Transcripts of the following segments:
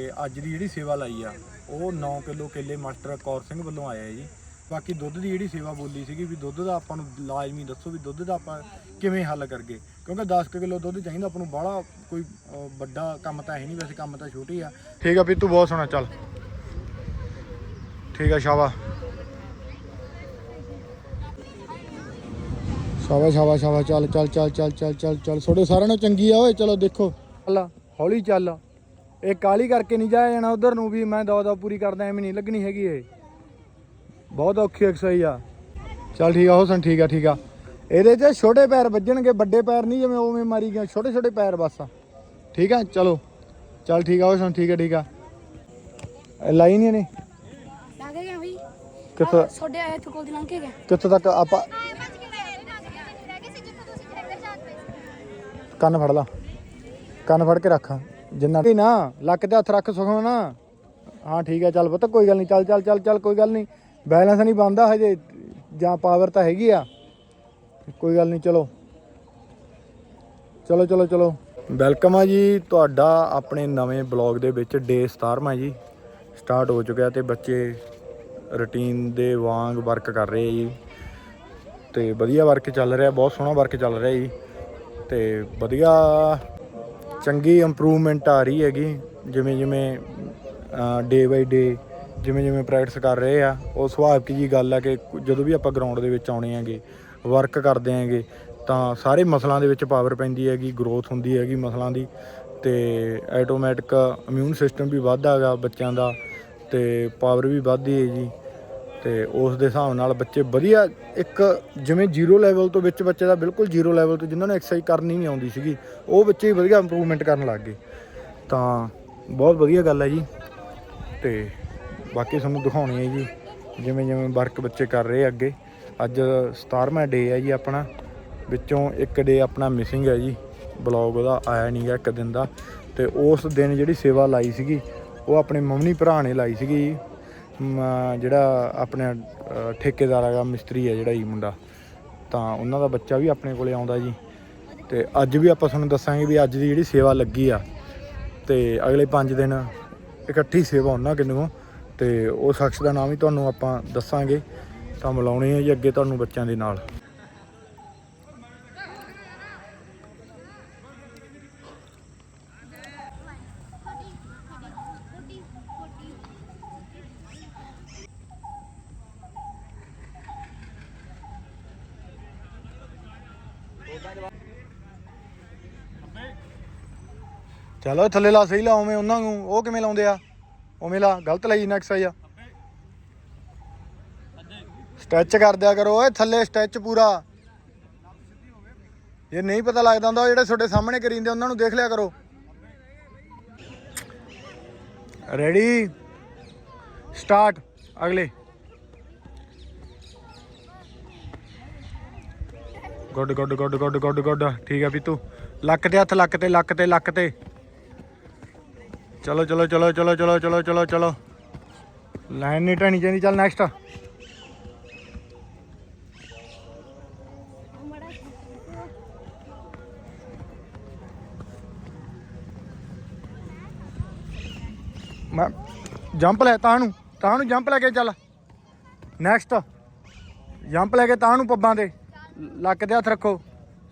ਤੇ ਅੱਜ ਦੀ ਜਿਹੜੀ ਸੇਵਾ ਲਾਈ ਆ ਉਹ 9 ਕਿਲੋ ਕੇਲੇ ਮਾਸਟਰ ਕੌਰ ਸਿੰਘ ਵੱਲੋਂ ਆਇਆ ਹੈ ਜੀ। ਬਾਕੀ ਦੁੱਧ ਦੀ ਜਿਹੜੀ ਸੇਵਾ ਬੋਲੀ ਸੀਗੀ ਵੀ ਦੁੱਧ ਦਾ ਆਪਾਂ ਨੂੰ ਲਾਜ਼ਮੀ ਦੱਸੋ ਵੀ ਦੁੱਧ ਦਾ ਆਪਾਂ ਕਿਵੇਂ ਹੱਲ ਕਰਗੇ। ਕਿਉਂਕਿ 10 ਕਿਲੋ ਦੁੱਧ ਚਾਹੀਦਾ ਆਪਾਂ ਨੂੰ ਬਾਹਲਾ ਕੋਈ ਅਹ, ਵੱਡਾ ਕੰਮ ਤਾਂ ਹੈ ਨਹੀਂ ਵੈਸੇ ਕੰਮ ਤਾਂ ਛੋਟੀ ਆ। ਠੀਕ ਆ ਪੀਤੂ ਬਹੁਤ ਸੋਹਣਾ ਚੱਲ। ਠੀਕ ਆ ਸ਼ਾਬਾ ਸ਼ਾਬਾ ਸ਼ਾਬਾ ਸ਼ਾਬਾ ਚੱਲ ਚੱਲ ਚੱਲ ਚੱਲ ਚੱਲ ਚੱਲ ਚੱਲ। ਛੋੜੇ ਸਾਰਿਆਂ ਨੂੰ ਚੰਗੀ ਆ ਓਏ ਚਲੋ ਦੇਖੋ। ਚੱਲ। ਹੌਲੀ ਚੱਲ। ਇਹ ਕਾਲੀ ਕਰਕੇ ਨਹੀਂ ਜਾਇਆ ਜਾਣਾ ਉਧਰ ਨੂੰ ਵੀ ਮੈਂ ਦਵਾ ਦਵਾ ਪੂਰੀ ਕਰਦਾ ਐਵੇਂ ਨਹੀਂ ਲੱਗਣੀ ਹੈਗੀ ਇਹ। ਬਹੁਤ ਔਖੀ ਐਕਸਰਸਾਈਜ਼ ਆ। ਚੱਲ ਠੀਕ ਆ ਹੁਸਨ ਠੀਕ ਆ ਠੀਕ ਆ। ਇਹਦੇ 'ਚ ਛੋਟੇ ਪੈਰ ਵੱਜਣਗੇ ਵੱਡੇ ਪੈਰ ਨਹੀਂ ਜਿਵੇਂ ਉਵੇਂ ਮਾਰੀ ਗਿਆ ਛੋਟੇ ਛੋਟੇ ਪੈਰ ਬਸ ਠੀਕ ਆ ਚਲੋ। ਚੱਲ ਠੀਕ ਆ ਹੁਸਨ ਠੀਕ ਆ ਠੀਕ ਆ। ਇਹ ਲਾਈ ਨਹੀਂ ਨੇ ਲੱਗ ਗਿਆ ਬਈ। ਕਿੱਥੋਂ? ਛੋਡੇ ਆਏ ਤੇ ਕੋਲ ਦੀ ਲੰਘ ਕੇ ਗਿਆ। ਕਿੱਥੋਂ ਤੱਕ ਆਪਾਂ ਕੰਨ ਫੜ ਲਾ। ਕੰਨ ਫੜ ਕੇ ਰੱਖ। ਜਿੰਨਾ ਨਹੀਂ ਨਾ, ਲੱਕ ਤੇ ਹੱਥ ਰੱਖ ਸੁਖੋ ਨਾ। ਹਾਂ, ਠੀਕ ਹੈ, ਚੱਲ ਪੁੱਤ, ਕੋਈ ਗੱਲ ਨਹੀਂ, ਚੱਲ ਚੱਲ ਚੱਲ ਚੱਲ, ਕੋਈ ਗੱਲ ਨਹੀਂ। ਬੈਲੈਂਸ ਨਹੀਂ ਬੰਦਾ ਹਜੇ, ਜਾਂ ਪਾਵਰ ਤਾਂ ਹੈਗੀ ਆ। ਕੋਈ ਗੱਲ ਨਹੀਂ, ਚਲੋ। ਚਲੋ ਚਲੋ ਚਲੋ। ਵੈਲਕਮ ਆ ਜੀ ਤੁਹਾਡਾ ਆਪਣੇ ਨਵੇਂ ਬਲੌਗ ਦੇ ਵਿੱਚ ਡੇ 17ਵਾਂ ਜੀ। ਸਟਾਰਟ ਹੋ ਚੁੱਕਿਆ ਤੇ ਬੱਚੇ ਰੁਟੀਨ ਦੇ ਵਾਂਗ ਵਰਕ ਕਰ ਰਹੇ ਜੀ। ਤੇ ਵਧੀਆ ਵਰਕ ਚੱਲ ਰਿਹਾ, ਬਹੁਤ ਸੋਹਣਾ ਵਰਕ ਚੱਲ ਰਿਹਾ ਜੀ। ਤੇ ਵਧੀਆ ਚੰਗੀ ਇੰਪਰੂਵਮੈਂਟ ਆ ਰਹੀ ਹੈਗੀ। ਜਿਵੇਂ ਜਿਵੇਂ ਡੇ ਬਾਈ ਡੇ ਜਿਵੇਂ ਜਿਵੇਂ ਪ੍ਰੈਕਟਿਸ ਕਰ ਰਹੇ ਆ, ਉਹ ਸੁਭਾਵਿਕ ਜੀ ਗੱਲ ਆ ਕਿ ਜਦੋਂ ਵੀ ਆਪਾਂ ਗਰਾਊਂਡ ਦੇ ਵਿੱਚ ਆਉਣੇ ਆਂਗੇ ਵਰਕ ਕਰਦੇ ਆਂਗੇ ਤਾਂ ਸਾਰੇ ਮਸਲਾਂ ਦੇ ਵਿੱਚ ਪਾਵਰ ਪੈਂਦੀ ਹੈਗੀ ਗਰੋਥ ਹੁੰਦੀ ਹੈਗੀ ਮਸਲਾਂ ਦੀ, ਤੇ ਆਟੋਮੈਟਿਕ ਇਮਿਊਨ ਸਿਸਟਮ ਵੀ ਵੱਧਦਾ ਹੈਗਾ ਬੱਚਿਆਂ ਦਾ, ਤੇ ਪਾਵਰ ਵੀ ਵੱਧਦੀ ਹੈ ਜੀ ਤੇ ਉਸ ਦੇ ਹਿਸਾਬ ਨਾਲ ਬੱਚੇ ਵਧੀਆ ਇੱਕ ਜਿਵੇਂ ਜ਼ੀਰੋ ਲੈਵਲ ਤੋਂ ਵਿੱਚ ਬੱਚੇ ਦਾ ਬਿਲਕੁਲ ਜ਼ੀਰੋ ਲੈਵਲ ਤੋਂ ਜਿਨ੍ਹਾਂ ਨੂੰ ਐਕਸਰਸਾਈਜ਼ ਕਰਨੀ ਨਹੀਂ ਆਉਂਦੀ ਸੀਗੀ, ਉਹ ਬੱਚੇ ਵਧੀਆ ਇੰਪਰੂਵਮੈਂਟ ਕਰਨ ਲੱਗ ਗਏ। ਤਾਂ ਬਹੁਤ ਵਧੀਆ ਗੱਲ ਹੈ ਜੀ। ਤੇ ਬਾਕੀ ਤੁਹਾਨੂੰ ਦਿਖਾਉਣੀ ਹੈ ਜੀ, ਜਿਵੇਂ ਜਿਵੇਂ ਵਰਕ ਬੱਚੇ ਕਰ ਰਹੇ ਅੱਗੇ। ਅੱਜ 17ਵਾਂ ਡੇ ਹੈ ਜੀ ਆਪਣਾ। ਵਿੱਚੋਂ ਇੱਕ ਡੇ ਆਪਣਾ ਮਿਸਿੰਗ ਹੈ ਜੀ। ਬਲੌਗ ਉਹਦਾ ਆਇਆ ਨਹੀਂ ਗਿਆ ਇੱਕ ਦਿਨ ਦਾ। ਤੇ ਉਸ ਦਿਨ ਜਿਹੜੀ ਸੇਵਾ ਲਾਈ ਸੀਗੀ, ਉਹ ਆਪਣੇ ਮੰਮੀ ਭਰਾ ਨੇ ਲਾਈ ਸੀਗੀ ਜੀ। ਜਿਹੜਾ ਆਪਣੇ ਅ, ਠੇਕੇਦਾਰ ਹੈਗਾ ਮਿਸਤਰੀ ਹੈ ਜਿਹੜਾ ਜੀ ਮੁੰਡਾ ਤਾਂ ਉਹਨਾਂ ਦਾ ਬੱਚਾ ਵੀ ਆਪਣੇ ਕੋਲੇ ਆਉਂਦਾ ਜੀ। ਤੇ ਅੱਜ ਵੀ ਆਪਾਂ ਤੁਹਾਨੂੰ ਦੱਸਾਂਗੇ ਵੀ ਅੱਜ ਦੀ ਜਿਹੜੀ ਸੇਵਾ ਲੱਗੀ ਆ ਤੇ ਅਗਲੇ 5 ਦਿਨ ਇਕੱਠੀ ਸੇਵਾ ਉਹਨਾਂ ਕਿੰਨੂ ਤੇ ਉਹ ਸ਼ਖਸ ਦਾ ਨਾਮ ਹੀ ਤੁਹਾਨੂੰ ਆਪਾਂ ਦੱਸਾਂਗੇ ਤਾਂ ਮਿਲਾਉਣੇ ਆ ਜੀ ਅੱਗੇ ਤੁਹਾਨੂੰ ਬੱਚਿਆਂ ਦੇ ਨਾਲ। ਚਲੋ ਥੱਲੇ ਲਾ, ਸਹੀ ਲਾ, ਉਵੇਂ ਉਹਨਾਂ ਨੂੰ, ਉਹ ਕਿਵੇਂ ਲਾਉਂਦੇ ਆ? ਉਵੇਂ ਲਾ, ਗਲਤ ਲਾਈ ਨਾ ਐਕਸਾਈਜ਼ ਆ। ਸਟੈਚ ਕਰ ਦਿਆ ਕਰੋ ਓਏ, ਥੱਲੇ ਸਟੈਚ ਪੂਰਾ। ਜੇ ਨਹੀਂ ਪਤਾ ਲੱਗਦਾ ਹੁੰਦਾ ਜਿਹੜੇ ਤੁਹਾਡੇ ਸਾਹਮਣੇ ਕਰੀਂਦੇ ਉਹਨਾਂ ਨੂੰ ਦੇਖ ਲਿਆ ਕਰੋ। ਰੈਡੀ ਸਟਾਰਟ ਅਗਲੇ। Good good good good good good. ਠੀਕ ਆ, ਪੀਤੂ। ਲੱਕ ਤੇ ਹੱਥ, ਲੱਕ ਤੇ ਲੱਕ ਤੇ ਲੱਕ ਤੇ। ਚਲੋ ਚਲੋ ਚਲੋ ਚਲੋ ਚਲੋ ਚਲੋ ਚਲੋ ਚਲੋ। ਲਾਈਨ ਨਹੀਂ ਟਣੀ ਚਾਹੀਦੀ, ਚੱਲ ਨੈਕਸਟ ਮੈਂ ਜੰਪ ਲੈ ਤਾਂ ਨੂੰ ਤਾਂ ਨੂੰ ਜੰਪ ਲੈ ਕੇ ਚੱਲ। ਨੈਕਸਟ ਜੰਪ ਲੈ ਕੇ ਤਾਂ ਨੂੰ ਪੱਬਾਂ ਤੇ। ਲੱਕ ਤੇ ਹੱਥ ਰੱਖੋ,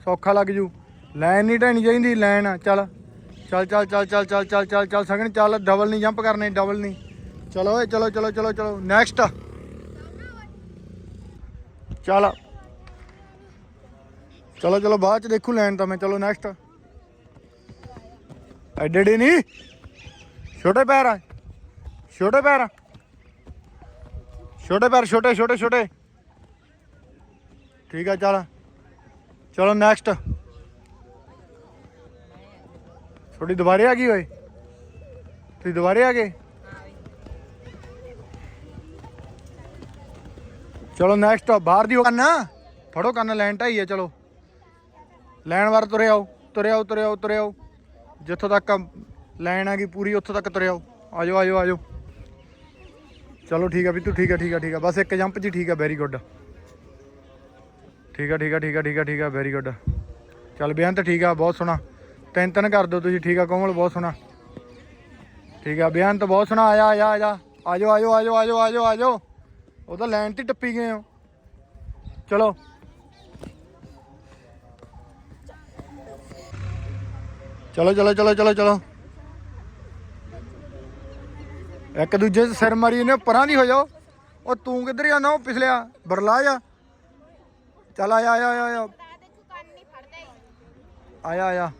ਸੌਖਾ ਲੱਗ ਜੂ। ਲਾਈਨ ਨਹੀਂ ਢਣੀ ਚਾਹੀਦੀ, ਲਾਈਨ, ਚੱਲ। ਚੱਲ ਚੱਲ ਚੱਲ ਚੱਲ ਚੱਲ ਚੱਲ ਚੱਲ ਚੱਲ, ਸਗਣ, ਚੱਲ ਡਬਲ ਨਹੀਂ ਜੰਪ ਕਰਨੇ ਡਬਲ ਨਹੀਂ ਚਲੋ ਓਏ, ਚਲੋ ਚਲੋ ਚਲੋ ਚਲੋ ਨੈਕਸਟ ਚੱਲ। ਚਲੋ ਚਲੋ, ਬਾਅਦ ਚ ਦੇਖੂ ਲੈਣ ਤਾਂ ਮੈਂ, ਚਲੋ ਨੈਕਸਟ ਐਡੇ ਐਡੇ ਨਹੀਂ। ਛੋਟੇ ਪੈਰ ਆ। ਛੋਟੇ ਪੈਰ ਛੋਟੇ ਪੈਰ, ਛੋਟੇ ਛੋਟੇ ਛੋਟੇ। ਠੀਕ ਆ, ਚੱਲ। ਚਲੋ ਨੈਕਸਟ ਤੁਹਾਡੀ ਦੁਬਾਰੇ ਆ ਗਈ ਓਏ? ਤੁਸੀਂ ਦੁਬਾਰੇ ਆ ਗਏ? ਚਲੋ ਨੈਕਸਟ ਬਾਹਰ ਦੀ ਕੰਨ। ਫੜੋ ਕੰਨ ਲੈਣ ਢਾਈ ਹੈ ਚਲੋ। ਲੈਣ ਵਾਰ ਤੁਰੇ ਆਓ ਤੁਰੇ ਆਓ ਤੁਰੇ ਆਓ ਤੁਰੇ ਆਓ। ਜਿੱਥੋਂ ਤੱਕ ਲੈਣ ਆ ਗਈ ਪੂਰੀ, ਉੱਥੋਂ ਤੱਕ ਤੁਰੇ ਆਓ। ਆਜੋ ਆਜੋ ਆਜੋ। ਚਲੋ ਠੀਕ ਆ ਵੀ ਤੂੰ ਠੀਕ ਆ ਠੀਕ ਆ ਠੀਕ ਆ। ਬਸ ਇੱਕ ਜੰਪ ਜੀ, ਠੀਕ ਆ ਵੈਰੀ ਗੁੱਡ ਠੀਕ ਆ ਠੀਕ ਆ ਠੀਕ ਆ ਠੀਕ ਆ ਠੀਕ ਆ ਵੈਰੀ ਗੁੱਡ ਚੱਲ ਬਿਆਨ ਤਾਂ ਠੀਕ ਆ, ਬਹੁਤ ਸੋਹਣਾ। ਤਿੰਨ ਤਿੰਨ ਕਰ ਦਿਓ ਤੁਸੀਂ, ਠੀਕ ਆ, ਕੋਮਲ, ਬਹੁਤ ਸੋਹਣਾ। ਠੀਕ ਆ, ਬਿਆਨ ਤਾਂ ਬਹੁਤ ਸੋਹਣਾ ਆਇਆ ਆਇਆ ਆਜਾ ਆਜੋ ਆਜੋ ਆਜੋ ਆਜੋ ਆਜੋ ਆਜੋ। ਉਹ ਤਾਂ ਲਾਈਨ ਤੇ ਟੱਪੀ ਗਏ ਹੋ। ਚਲੋ। ਚਲੋ ਚਲੋ ਚਲੋ ਚਲੋ ਚਲੋ। ਇੱਕ ਦੂਜੇ ਦੇ ਸਿਰ ਮਾਰੀ ਨੇ ਪਰਾਂ ਦੀ ਹੋ ਜਾਓ। ਉਹ ਤੂੰ ਕਿੱਧਰ ਜਾਂਦਾ, ਉਹ ਪਿਛਲਿਆ ਬਰਲਾ ਜਾ ਚੱਲ ਆਇਆ ਆਇਆ ਆਇਆ ਆਇਆ। ਆਇਆ ਆਇਆ।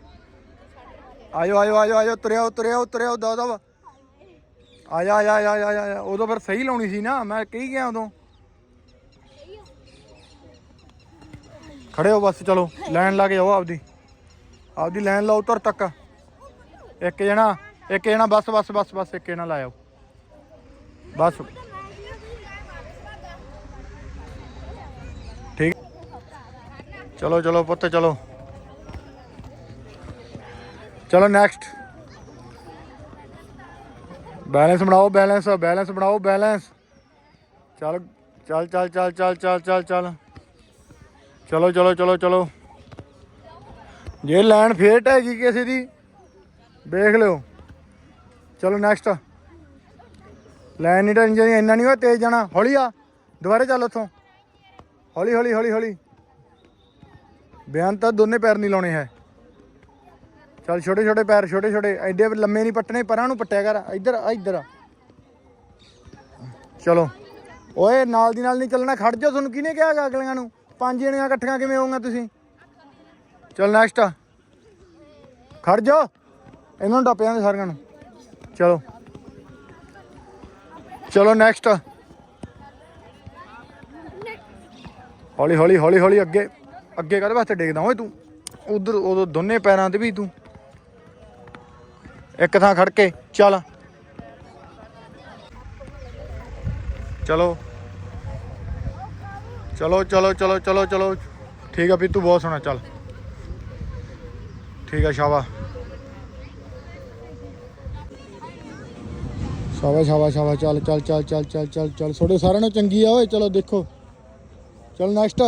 ਆਇਓ ਆਇਓ ਆਇਓ ਆਇਓ, ਤੁਰਿਆ ਤੁਰਿਆ ਤੁਰਿਆ ਦਾ ਦਾ ਆਇਆ ਆਇਆ ਆਇਆ ਆਇਆ ਆਇਆ। ਉਦੋਂ ਫਿਰ ਸਹੀ ਲਾਉਣੀ ਸੀ ਨਾ, ਮੈਂ ਕਹੀ ਗਿਆ ਉਦੋਂ। ਖੜੇ ਹੋ ਬਸ, ਚਲੋ, ਲਾਈਨ ਲਾ ਕੇ ਜਾਓ ਆਪਦੀ। ਆਪਦੀ ਲਾਈਨ ਲਾਓ ਤੁਰ ਤੱਕ। ਇੱਕ ਜਣਾ ਇੱਕ ਜਣਾ, ਬਸ ਬਸ ਬਸ ਬਸ, ਇੱਕ ਜਣਾ ਲਾਇਓ। ਬਸ। ਠੀਕ। ਚਲੋ ਚਲੋ, ਪੁੱਤ, ਚਲੋ। ਚਲੋ ਨੈਕਸਟ ਬੈਲੈਂਸ ਬਣਾਓ ਬੈਲੈਂਸ ਬੈਲੈਂਸ ਬਣਾਓ ਬੈਲੈਂਸ ਚੱਲ ਚੱਲ ਚੱਲ ਚੱਲ ਚੱਲ ਚੱਲ ਚੱਲ ਚੱਲ। ਚਲੋ ਚਲੋ ਚਲੋ ਚਲੋ। ਜੇ ਲਾਈਨ ਫੇਟ ਹੈਗੀ ਕਿਸੇ ਦੀ, ਵੇਖ ਲਿਓ। ਚਲੋ ਨੈਕਸਟ ਲਾਈਨ ਨਹੀਂ ਟੈਨਸ਼ਨ ਇੰਨਾ ਨਹੀਂ ਹੋਇਆ, ਤੇਜ਼ ਜਾਣਾ। ਹੌਲੀ ਆ, ਦੁਬਾਰੇ ਚੱਲ ਉੱਥੋਂ। ਹੌਲੀ ਹੌਲੀ ਹੌਲੀ ਹੌਲੀ। ਬਿਆਨ ਤਾਂ ਦੋਨੇ ਪੈਰ ਨਹੀਂ ਲਾਉਣੇ ਹੈ। ਚੱਲ ਛੋਟੇ ਛੋਟੇ ਪੈਰ, ਛੋਟੇ ਛੋਟੇ, ਐਡੇ ਲੰਮੇ ਨਹੀਂ ਪੱਟਣੇ, ਪਰਾਂ ਨੂੰ ਪੱਟਿਆ ਕਰ, ਇੱਧਰ ਆ, ਇੱਧਰ ਚਲੋ। ਓਏ, ਨਾਲ ਦੀ ਨਾਲ ਨਹੀਂ ਚੱਲਣਾ, ਖੜ ਜਾ ਤੁਹਾਨੂੰ ਕਿਹਨੇ ਕਿਹਾ ਗਾ ਅਗਲੀਆਂ ਨੂੰ? ਪੰਜ ਜਣੀਆਂ ਇਕੱਠੀਆਂ ਕਿਵੇਂ ਹੋਊਗਾ ਤੁਸੀਂ? ਚਲ ਨੈਕਸਟ ਖੜ ਜਾ ਇਹਨਾਂ ਨੂੰ ਟੱਪ ਜਾਂਦੇ ਸਾਰਿਆਂ ਨੂੰ। ਚਲੋ। ਚਲੋ ਨੈਕਸਟ ਹੌਲੀ ਹੌਲੀ ਹੌਲੀ ਹੌਲੀ ਅੱਗੇ ਅੱਗੇ ਕਾਹਦੇ ਵਾਸਤੇ ਡੇਗਦਾ ਓਏ ਤੂੰ? ਉਧਰ, ਉਦੋਂ ਦੋਨੇ ਪੈਰਾਂ ਤੇ ਵੀ ਤੂੰ। ਇੱਕ ਥਾਂ ਖੜ ਕੇ, ਚੱਲ। ਚਲੋ। ਚਲੋ ਚਲੋ ਚਲੋ ਚਲੋ ਚਲੋ। ਠੀਕ ਆ ਵੀ ਤੂੰ ਬਹੁਤ ਸੋਹਣਾ, ਚੱਲ। ਠੀਕ ਆ ਸ਼ਾਬਾ ਸ਼ਾਬਾ ਸ਼ਾਬਾ ਸ਼ਾਬਾ ਚੱਲ ਚੱਲ ਚੱਲ ਚੱਲ ਚੱਲ ਚੱਲ ਚੱਲ। ਤੁਹਾਡੇ ਸਾਰਿਆਂ ਨੂੰ ਚੰਗੀ ਆ, ਓਏ, ਚਲੋ ਦੇਖੋ। ਚਲ ਨੈਕਸਟ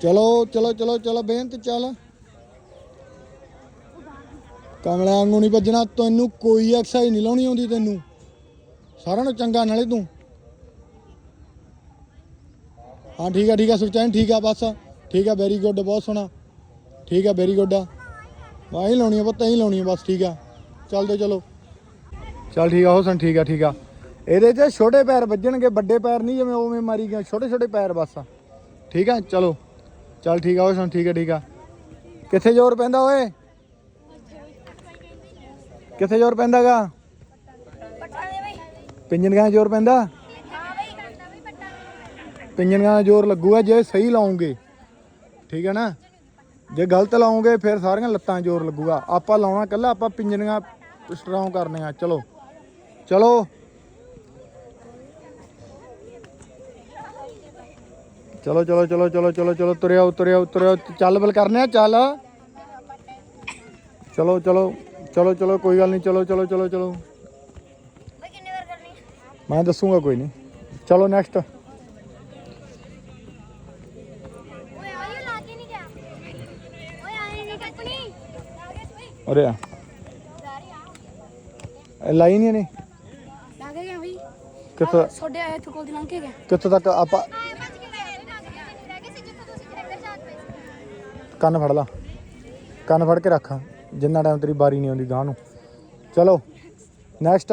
ਚਲੋ ਚਲੋ ਚਲੋ ਚਲੋ, ਬੇਨਤ, ਚੱਲ। ਕਮਲਿਆਂ ਵਾਂਗੂ ਨਹੀਂ ਭੱਜਣਾ ਤੈਨੂੰ ਕੋਈ ਐਕਸਰਸਾਈਜ਼ ਨਹੀਂ ਲਾਉਣੀ ਆਉਂਦੀ ਤੈਨੂੰ ਸਾਰਿਆਂ ਨੂੰ ਚੰਗਾ ਨਾਲੇ ਤੂੰ ਹਾਂ ਠੀਕ ਆ ਠੀਕ ਆ ਸੁਚੈਨ ਠੀਕ ਆ ਬਸ ਠੀਕ ਆ ਵੈਰੀ ਗੁੱਡ ਬਹੁਤ ਸੋਹਣਾ ਠੀਕ ਆ ਵੈਰੀ ਗੁੱਡ ਆ ਵਾਹ ਲਾਉਣੀ ਆ ਪੁੱਤ ਹੀ ਲਾਉਣੀ ਆ ਬਸ ਠੀਕ ਆ ਚੱਲਦੇ ਚਲੋ ਚੱਲ ਠੀਕ ਆ ਹੋਸਨ ਠੀਕ ਆ ਠੀਕ ਆ ਇਹਦੇ 'ਚ ਛੋਟੇ ਪੈਰ ਵੱਜਣਗੇ ਵੱਡੇ ਪੈਰ ਨਹੀਂ ਜਿਵੇਂ ਉਵੇਂ ਮਾਰੀ ਗਿਆ ਛੋਟੇ ਛੋਟੇ ਪੈਰ ਬਸ ਠੀਕ ਆ ਚਲੋ ਚੱਲ ਠੀਕ ਆ ਹੋਸਨ ਠੀਕ ਆ ਠੀਕ ਆ ਕਿੱਥੇ ਜ਼ੋਰ ਪੈਂਦਾ ਓਏ ਕਿੱਥੇ ਜ਼ੋਰ ਪੈਂਦਾਗਾ? ਪੱਟਾ ਦੇ ਜ਼ੋਰ ਪੈਂਦਾ? ਹਾਂ ਬਈ ਜ਼ੋਰ ਲੱਗੂਗਾ ਜੇ ਸਹੀ ਲਾਉਂਗੇ। ਠੀਕ ਹੈ ਨਾ? ਜੇ ਗਲਤ ਲਾਉਂਗੇ ਫਿਰ ਸਾਰੀਆਂ ਲੱਤਾਂ ਜ਼ੋਰ ਲੱਗੂਗਾ। ਆਪਾਂ ਲਾਉਣਾ ਕੱਲਾ ਆਪਾਂ ਪਿੰਜਣੀਆਂ ਸਟਰੋਂਗ ਕਰਨੀਆਂ ਚਲੋ ਚਲੋ। ਚਲੋ ਚਲੋ ਚਲੋ ਚਲੋ ਚਲੋ ਚਲੋ, ਤੁਰਿਆ ਤੁਰਿਆ ਤੁਰਿਆ ਚੱਲ ਬਲ ਕਰਨੇ ਆ, ਚੱਲ। ਚਲੋ ਚਲੋ। ਚਲੋ ਚਲੋ ਕੋਈ ਗੱਲ ਨਹੀਂ ਚਲੋ ਚਲੋ ਚਲੋ ਚਲੋ। ਬਈ ਕਿੰਨੇ ਵਾਰ ਕਰਨੀ? ਮੈਂ ਦੱਸੂਗਾ ਕੋਈ ਨਹੀਂ। ਚਲੋ ਨੈਕਸਟ ਓਏ ਆਈ ਲਾ ਕੇ ਨਹੀਂ ਗਿਆ। ਓਏ ਆਈ ਨਹੀਂ ਕੱਪਣੀ ਲਾ ਗਿਆ ਬਈ ਉਰੇ ਆ। ਸਾਰੀ ਆ ਇਹ ਲਾਈ ਨਹੀਂ ਨੇ ਲਾ ਕੇ ਗਿਆ ਬਈ। ਕਿੱਥੋਂ ਛੋਡੇ ਆਏ ਇੱਥੇ ਕੋਲ ਦੀ ਲੰਘ ਕੇ ਗਿਆ। ਕਿੱਥੋਂ ਤੱਕ ਆਪਾਂ ਕੰਨ ਫੜ ਲਾ। ਕੰਨ ਫੜ ਕੇ ਰੱਖ। ਜਿੰਨਾ ਟਾਈਮ ਤੇਰੀ ਵਾਰੀ ਨਹੀਂ ਆਉਂਦੀ ਗਾਂ ਨੂੰ। ਚਲੋ ਨੈਕਸਟ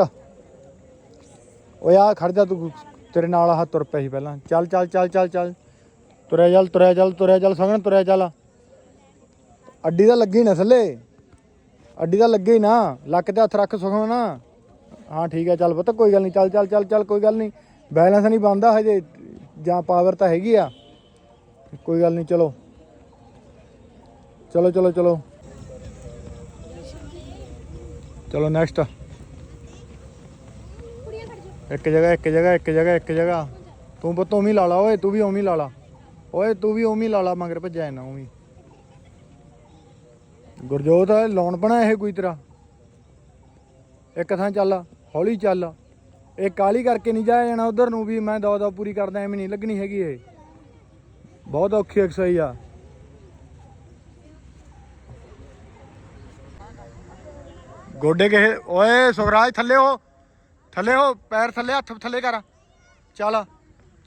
ਓਏ ਆ ਖੜ ਜਾ ਤੂੰ, ਤੇਰੇ ਨਾਲ ਆਹ ਤੁਰ ਪਿਆ ਸੀ ਪਹਿਲਾਂ। ਚੱਲ ਚੱਲ ਚੱਲ ਚੱਲ ਚੱਲ। ਤੁਰਿਆ ਚੱਲ ਤੁਰਿਆ ਚੱਲ ਤੁਰਿਆ ਚੱਲ ਸਗਣ ਤੁਰਿਆ ਚੱਲ। ਅੱਡੀ ਤਾਂ ਲੱਗੀ ਨਾ ਥੱਲੇ। ਅੱਡੀ ਤਾਂ ਲੱਗੇ ਹੀ ਨਾ। ਲੱਕ ਤੇ ਹੱਥ ਰੱਖ ਸਗੋਂ ਨਾ। ਹਾਂ, ਠੀਕ ਹੈ ਚੱਲ ਪੁੱਤ, ਕੋਈ ਗੱਲ ਨਹੀਂ। ਚੱਲ ਚੱਲ ਚੱਲ ਚੱਲ, ਕੋਈ ਗੱਲ ਨਹੀਂ। ਬੈਲੈਂਸ ਨਹੀਂ ਬੰਦਾ ਹਜੇ, ਜਾਂ ਪਾਵਰ ਤਾਂ ਹੈਗੀ ਆ। ਕੋਈ ਗੱਲ ਨਹੀਂ, ਚਲੋ। ਚਲੋ ਚਲੋ ਚਲੋ। ਚਲੋ ਨੈਕਸਟ ਇੱਕ ਜਗ੍ਹਾ ਇੱਕ ਜਗ੍ਹਾ ਇੱਕ ਜਗ੍ਹਾ ਇੱਕ ਜਗ੍ਹਾ। ਤੂੰ ਪੁੱਤ ਉਵੇਂ ਲਾ ਲਾ, ਓਏ, ਤੂੰ ਵੀ ਉਵੇਂ ਲਾ ਲਾ। ਓਏ, ਤੂੰ ਵੀ ਉਵੇਂ ਲਾ ਲਾ, ਮਗਰ ਭੱਜਿਆ ਨਾ ਉਵੇਂ ਗੁਰਜੋਤ, ਲਾਉਣ ਬਣਾ ਇਹ ਕੋਈ ਤੇਰਾ? ਇੱਕ ਥਾਂ ਚੱਲ, ਹੌਲੀ ਚੱਲ। ਇਹ ਕਾਲੀ ਕਰਕੇ ਨਹੀਂ ਜਾਇਆ ਜਾਣਾ ਉਧਰ ਨੂੰ ਵੀ, ਮੈਂ ਦੋ ਦੋ ਪੂਰੀ ਕਰਦਾ, ਐਵੇਂ ਨਹੀਂ ਲੱਗਣੀ ਹੈਗੀ ਇਹ। ਬਹੁਤ ਔਖੀ ਐਕਸਰਸਾਈਜ਼ ਆ। ਗੋਡੇ ਕਿਸੇ, ਓਏ ਸੁਖਰਾਜ ਥੱਲੇ ਹੋ ਥੱਲੇ ਹੋ, ਪੈਰ ਥੱਲੇ, ਹੱਥ ਥੱਲੇ ਕਰ। ਚੱਲ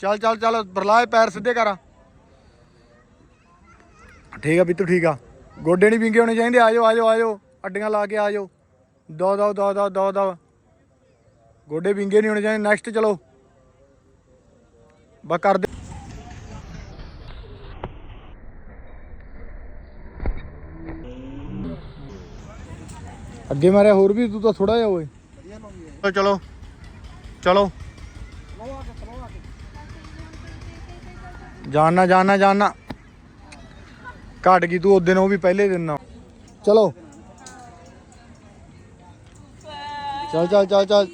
ਚੱਲ ਚੱਲ ਚੱਲ, ਬਰਲਾਏ ਪੈਰ ਸਿੱਧੇ ਕਰ। ਠੀਕ ਆ ਬਿੱਤੂ, ਠੀਕ ਆ। ਗੋਡੇ ਨਹੀਂ ਵਿੰਗੇ ਹੋਣੇ ਚਾਹੀਦੇ, ਆਜੋ ਆਜੋ ਆਜੋ। ਅੱਡੀਆਂ ਲਾ ਕੇ ਆਜੋ। ਦੋ ਦੋ ਦੋ ਦੋ ਦੋ ਦੋ। ਗੋਡੇ ਵਿੰਗੇ ਨਹੀਂ ਹੋਣੇ ਚਾਹੀਦੇ ਨੈਕਸਟ ਚਲੋ। ਬਸ ਕਰਦੇ ਅੱਗੇ ਮਾਰਿਆ ਹੋਰ ਵੀ ਤੂੰ ਤਾਂ ਥੋੜਾ ਜਿਹਾ ਓਏ। ਚਲੋ ਚਲੋ। ਜਾਨਣਾ ਜਾਨਣਾ ਜਾਨਣਾ ਘਟ ਗਈ ਤੂੰ ਉਦੋਂ ਉਹ ਵੀ ਪਹਿਲੇ ਦਿਨ ਨਾਲ। ਚਲੋ। ਚੱਲ ਚੱਲ ਚੱਲ ਚੱਲ।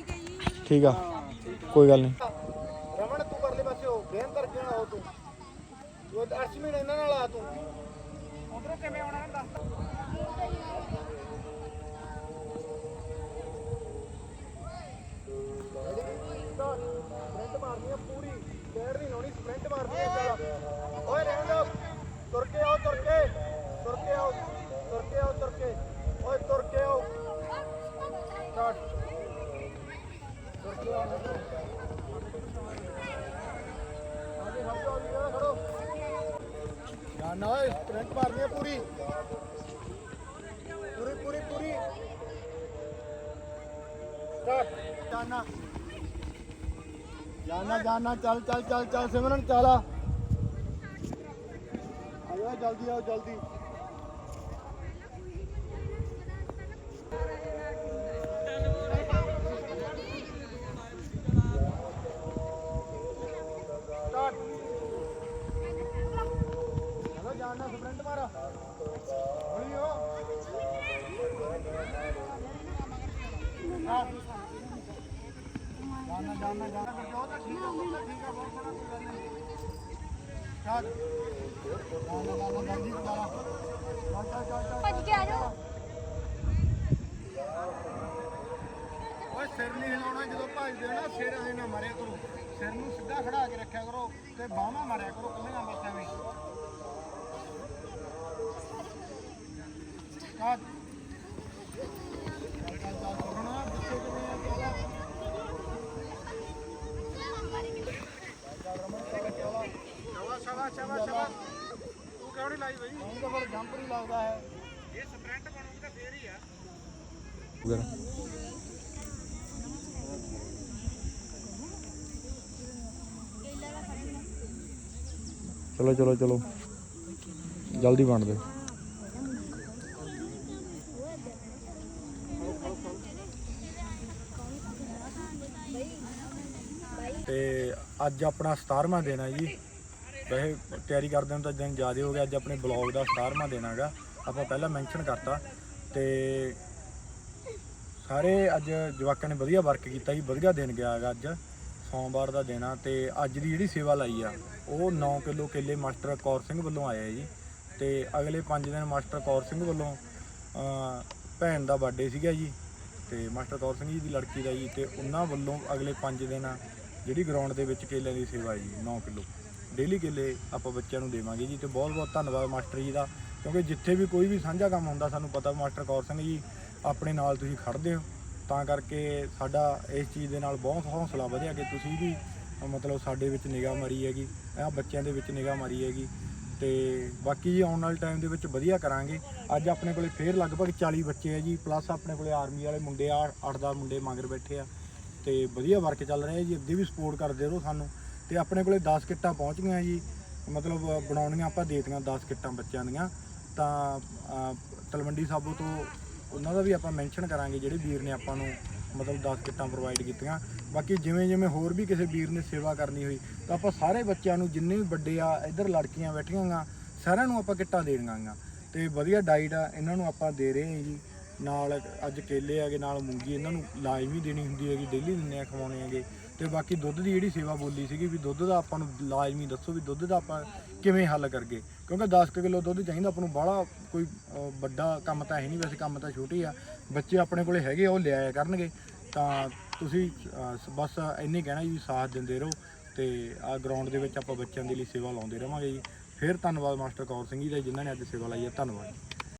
ਠੀਕ ਆ ਕੋਈ ਗੱਲ ਨਹੀਂ। ਜਾਨਾ ਜਾਨਾ ਚੱਲ ਚੱਲ ਚੱਲ ਚੱਲ ਸਿਮਰਨ ਚੱਲ ਆ। ਆਇਓ ਜਲਦੀ ਆਓ ਜਲਦੀ। ਸਟਾਰਟ। ਚਲੋ ਜਾਨਾ ਸਪ੍ਰਿੰਟ ਮਾਰ ਤਾਂ ਠੀਕ ਆ ਬਹੁਤ ਠੀਕ ਆ ਬਹੁਤ ਸੋਹਣਾ ਕੋਈ ਗੱਲ ਨਹੀਂ ਸਟਾਰਟ ਜਾਨਾ ਜਾਨਾ ਜਲਦੀ ਦੁਬਾਰਾ ਚੱਲ ਚੱਲ ਚੱਲ ਚੱਲ ਭੱਜ ਕੇ ਆ ਜਾਓ ਓਏ ਸਿਰ ਨਹੀਂ ਹਿਲਾਉਣਾ, ਜਦੋਂ ਭੱਜਦੇ ਹੋ ਨਾ, ਸਿਰ ਐ ਨਾ ਮਾਰਿਆ ਕਰੋ। ਸਿਰ ਨੂੰ ਸਿੱਧਾ ਖੜਾ ਕੇ ਰੱਖਿਆ ਕਰੋ ਤੇ ਬਾਹਾਂ ਮਾਰਿਆ ਕਰੋ ਕੱਲੀਆਂ ਬਸ ਐਵੇਂ। ਚੱਲ ਸ਼ਾਬਾਸ਼ ਸ਼ਾਬਾਸ਼। ਸ਼ਾਬਾਸ਼ ਸ਼ਾਬਾਸ਼ ਤੂੰ ਕਿਉਂ ਨਹੀਂ ਲਾਈ ਬਈ? ਨਹੀਂ ਤਾਂ ਫਿਰ ਜੰਪ ਨਹੀਂ ਲੱਗਦਾ ਹੈ ਇਹ ਸਪ੍ਰਿੰਟ ਬਣੂਗੀ ਤਾਂ ਫੇਰ ਹੀ ਆ। ਚਲੋ ਚਲੋ ਚਲੋ। ਜਲਦੀ ਬਣ ਦੇ। ਤੇ ਅੱਜ ਆਪਣਾ 17ਵਾਂ ਦਿਨ ਹੈ ਜੀ। ਵੈਸੇ ਤਿਆਰੀ ਕਰਦੇ ਨੂੰ ਤਾਂ ਦਿਨ ਜ਼ਿਆਦਾ ਹੋ ਗਿਆ ਅੱਜ ਆਪਣੇ ਬਲੌਗ ਦਾ 17ਵਾਂ ਦਿਨ ਹੈਗਾ, ਆਪਾਂ ਪਹਿਲਾਂ ਮੈਂਸ਼ਨ ਕਰਤਾ ਤੇ ਸਾਰੇ ਅੱਜ ਜਵਾਕਾਂ ਨੇ ਵਧੀਆ ਵਰਕ ਕੀਤਾ ਜੀ, ਵਧੀਆ ਦਿਨ ਗਿਆ ਹੈਗਾ ਅੱਜ, ਸੋਮਵਾਰ ਦਾ ਦਿਨ ਆ ਤੇ ਅੱਜ ਦੀ ਜਿਹੜੀ ਸੇਵਾ ਲਾਈ ਆ, ਉਹ 9 ਕਿਲੋ ਕੇਲੇ ਮਾਸਟਰ ਕੌਰ ਸਿੰਘ ਵੱਲੋਂ ਆਇਆ ਹੈ ਜੀ ਤੇ ਅਗਲੇ 5 ਦਿਨ ਮਾਸਟਰ ਕੌਰ ਸਿੰਘ ਵੱਲੋਂ ਭੈਣ ਦਾ ਬਰਥਡੇ ਸੀਗਾ ਜੀ ਤੇ ਮਾਸਟਰ ਕੌਰ ਸਿੰਘ ਜੀ ਦੀ ਲੜਕੀ ਦਾ ਜੀ ਤੇ ਉਹਨਾਂ ਵੱਲੋਂ ਅਗਲੇ 5 ਦਿਨ ਜਿਹੜੀ ਗਰਾਊਂਡ ਦੇ ਵਿੱਚ ਕੇਲਿਆਂ ਦੀ ਸੇਵਾ ਜੀ 9 ਕਿਲੋ। ਡੇਲੀ ਕੇਲੇ ਆਪਾਂ ਬੱਚਿਆਂ ਨੂੰ ਦੇਵਾਂਗੇ ਜੀ ਤੇ ਬਹੁਤ ਬਹੁਤ ਧੰਨਵਾਦ ਮਾਸਟਰ ਜੀ ਦਾ, ਕਿਉਂਕਿ ਜਿੱਥੇ ਵੀ ਕੋਈ ਵੀ ਸਾਂਝਾ ਕੰਮ ਹੁੰਦਾ ਸਾਨੂੰ ਪਤਾ ਮਾਸਟਰ ਕੌਰ ਸਿੰਘ ਜੀ ਆਪਣੇ ਨਾਲ ਤੁਸੀਂ ਖੜਦੇ ਹੋ। ਤਾਂ ਕਰਕੇ ਸਾਡਾ ਇਸ ਚੀਜ਼ ਦੇ ਨਾਲ ਬਹੁਤ ਹੌਸਲਾ ਵਧਿਆ ਕਿ ਤੁਸੀਂ ਵੀ ਮਤਲਬ ਸਾਡੇ ਵਿੱਚ ਨਿਗਾਹ ਮਾਰੀ ਹੈਗੀ ਆ ਬੱਚਿਆਂ ਦੇ ਵਿੱਚ ਨਿਗਾਹ ਮਾਰੀ ਹੈਗੀ ਤੇ ਬਾਕੀ ਜੀ ਆਉਣ ਵਾਲੇ ਟਾਈਮ ਦੇ ਵਿੱਚ ਵਧੀਆ ਕਰਾਂਗੇ। ਅੱਜ ਆਪਣੇ ਕੋਲੇ ਫੇਰ ਲਗਭਗ 40 ਬੱਚੇ ਆ ਜੀ ਪਲੱਸ ਆਪਣੇ ਕੋਲੇ ਆਰਮੀ ਵਾਲੇ ਮੁੰਡੇ ਆ 8-10 ਮੁੰਡੇ ਮਗਰ ਬੈਠੇ ਆ ਤੇ ਵਧੀਆ ਵਰਕ ਚੱਲ ਰਿਹਾ ਜੀ, ਅੱਗੇ ਵੀ ਸਪੋਰਟ ਕਰਦੇ ਰਹੋ ਸਾਨੂੰ। ਤੇ ਆਪਣੇ ਕੋਲੇ 10 ਕਿੱਟਾਂ ਪਹੁੰਚ ਗਈਆਂ ਜੀ, ਮਤਲਬ ਬਣਾਉਣੀਆਂ ਆਪਾਂ ਦੇਤੀਆਂ 10 ਕਿੱਟਾਂ ਬੱਚਿਆਂ ਦੀਆਂ, ਤਾਂ ਤਲਵੰਡੀ ਸਾਬੋ ਤੋਂ ਉਹਨਾਂ ਦਾ ਵੀ ਆਪਾਂ ਮੈਂਸ਼ਨ ਕਰਾਂਗੇ, ਜਿਹੜੇ ਵੀਰ ਨੇ ਆਪਾਂ ਨੂੰ ਮਤਲਬ 10 ਕਿੱਟਾਂ ਪ੍ਰੋਵਾਈਡ ਕੀਤੀਆਂ। ਬਾਕੀ ਜਿਵੇਂ ਜਿਵੇਂ ਹੋਰ ਵੀ ਕਿਸੇ ਵੀਰ ਨੇ ਸੇਵਾ ਕਰਨੀ ਹੋਈ, ਤਾਂ ਆਪਾਂ ਸਾਰੇ ਬੱਚਿਆਂ ਨੂੰ ਜਿੰਨੇ ਵੀ ਵੱਡੇ ਆ, ਇੱਧਰ ਲੜਕੀਆਂ ਬੈਠੀਆਂ ਗਾ, ਸਾਰਿਆਂ ਨੂੰ ਆਪਾਂ ਕਿੱਟਾਂ ਦੇਣੀਆਂ ਗਾ। ਤੇ ਵਧੀਆ ਡਾਈਟ ਆ, ਇਹਨਾਂ ਨੂੰ ਆਪਾਂ ਦੇ ਰਹੇ ਹਾਂ ਜੀ। ਨਾਲ ਅੱਜ ਕੇਲੇ ਹੈਗੇ, ਨਾਲ ਮੂੰਗੀ, ਇਹਨਾਂ ਨੂੰ ਲਾਜ਼ਮੀ ਦੇਣੀ ਹੁੰਦੀ ਹੈਗੀ, ਡੇਲੀ ਦਿੰਦੇ ਆ ਖਵਾਉਣੇ ਹੈਗੇ। ਤੇ ਬਾਕੀ ਦੁੱਧ ਦੀ ਜਿਹੜੀ ਸੇਵਾ ਬੋਲੀ ਸੀਗੀ ਵੀ ਦੁੱਧ ਦਾ ਆਪਾਂ ਨੂੰ ਲਾਜ਼ਮੀ ਦੱਸੋ ਵੀ ਦੁੱਧ ਦਾ ਆਪਾਂ ਕਿਵੇਂ ਹੱਲ ਕਰਗੇ। ਕਿਉਂਕਿ 10 ਕੁ ਕਿਲੋ ਦੁੱਧ ਚਾਹੀਦਾ ਆਪਾਂ ਨੂੰ ਬਾਹਲਾ ਕੋਈ ਵੱਡਾ ਕੰਮ ਤਾਂ ਹੈ ਨਹੀਂ ਵੈਸੇ ਕੰਮ ਤਾਂ ਛੋਟੇ ਆ। ਬੱਚੇ ਆਪਣੇ ਕੋਲੇ ਹੈਗੇ ਆ, ਉਹ ਲਿਆਇਆ ਕਰਨਗੇ। ਤਾਂ ਤੁਸੀਂ ਬਸ ਇੰਨੇ ਕਹਿਣਾ ਜੀ ਵੀ ਸਾਥ ਦਿੰਦੇ ਰਹੋ ਤੇ ਆ ਗਰਾਊਂਡ ਦੇ ਵਿੱਚ ਆਪਾਂ ਬੱਚਿਆਂ ਦੇ ਲਈ ਸੇਵਾ ਲਾਉਂਦੇ ਰਵਾਂਗੇ ਜੀ। ਫਿਰ ਧੰਨਵਾਦ ਮਾਸਟਰ ਕੌਰ ਸਿੰਘ ਜੀ ਦਾ ਜਿਨ੍ਹਾਂ ਨੇ ਅੱਜ ਸੇਵਾ ਲਾਈ ਹੈ ਧੰਨਵਾਦ